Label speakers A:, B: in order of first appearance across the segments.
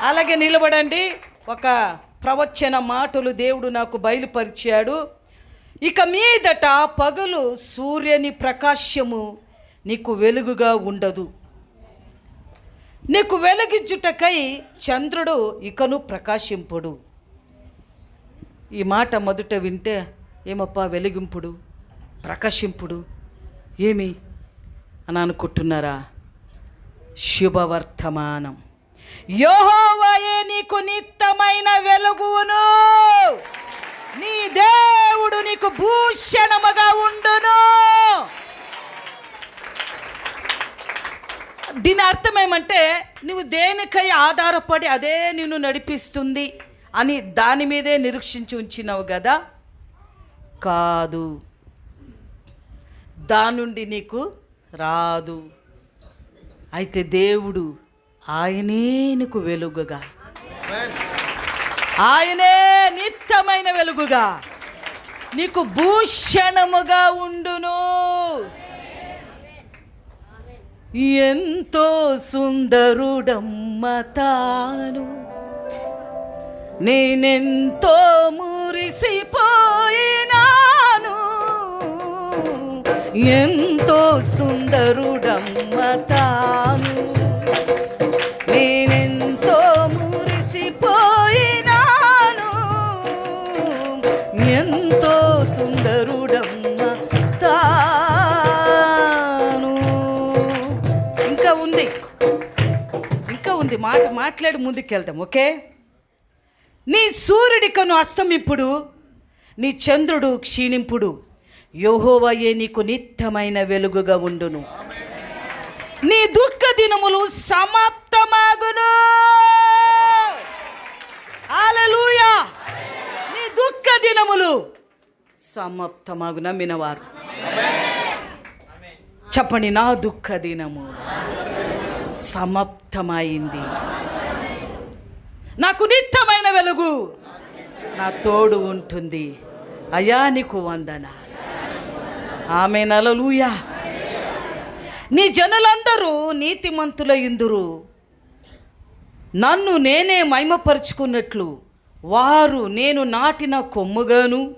A: అలాగే నిలబడండి. ఒక ప్రవచన మాటలు దేవుడు నాకు బయలుపరిచాడు. ఇక మీదట పగలు సూర్యుని ప్రకాశము నీకు వెలుగుగా ఉండదు. నీకు వెలిగించుటకై చంద్రుడు ఇకను ప్రకాశింపుడు. ఈ మాట మొదట వింటే ఏమప్పా వెలిగింపుడు? ప్రకాశింపుడు? ఏమి? అని అనుకుంటున్నారా? శుభవర్తమానం. యోహోవయే నీకు నిత్తమైన వెలుగును నీ దేవుడు నీకు భూషణముగా ఉండును. దీని అర్థం ఏమంటే నువ్వు దేనికై ఆధారపడి అదే నిన్ను నడిపిస్తుంది అని దాని మీదే నిరీక్షించి ఉంచినావు కదా కాదు. దాని నుండి నీకు రాదు. అయితే దేవుడు ఆయనే నీకు వెలుగుగా. ఆయనే నిత్యమైన వెలుగుగా. నీకు భూషణముగా ఉండును. ఎంతో సుందరుడమ్మ తాను. నేనెంతో మురిసిపోయినాను. ఎంతో సుందరుడమ్మ తాను. ఇంకా ఉంది మాట మాట్లాడి ముందుకెళ్దాం ఓకే? నీ సూర్యుడికను అస్తమిప్పుడు నీ చంద్రుడు క్షీణింపుడు యోహోవయే నీకు నిత్యమైన వెలుగుగా ఉండును. నీ దుఃఖ దినములు సమాప్తమాగును. హల్లెలూయా. నీ దుఃఖ దినములు సమాప్తమాగు నమ్మినవారు చెప్పండి నా దుఃఖ దినము. సమాప్తమైంది. నాకు నిత్యమైన వెలుగు. నా తోడు ఉంటుంది. అయా నీకు వందన. ఆమె నలలుయా నీ జనులందరూ నీతిమంతుల ఇందురు. నన్ను నేనే మహిమపరుచుకున్నట్లు వారు నేను నాటిన కొమ్ముగాను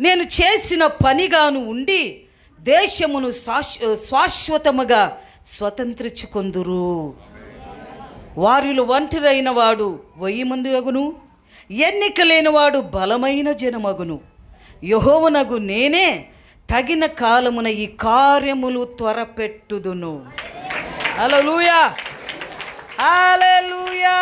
A: నేను చేసిన పనిగాను ఉండి దేశమును శాశ్ శాశ్వతముగా స్వతంత్రించుకొందురు. వారిలో ఒంటరైన వాడు వెయ్యి మంది అగును ఎన్నిక లేనివాడు బలమైన జనమగును. యహోవనగు నేనే తగిన కాలమున ఈ కార్యములు త్వరపెట్టుదును. హల్లెలూయా! హల్లెలూయా!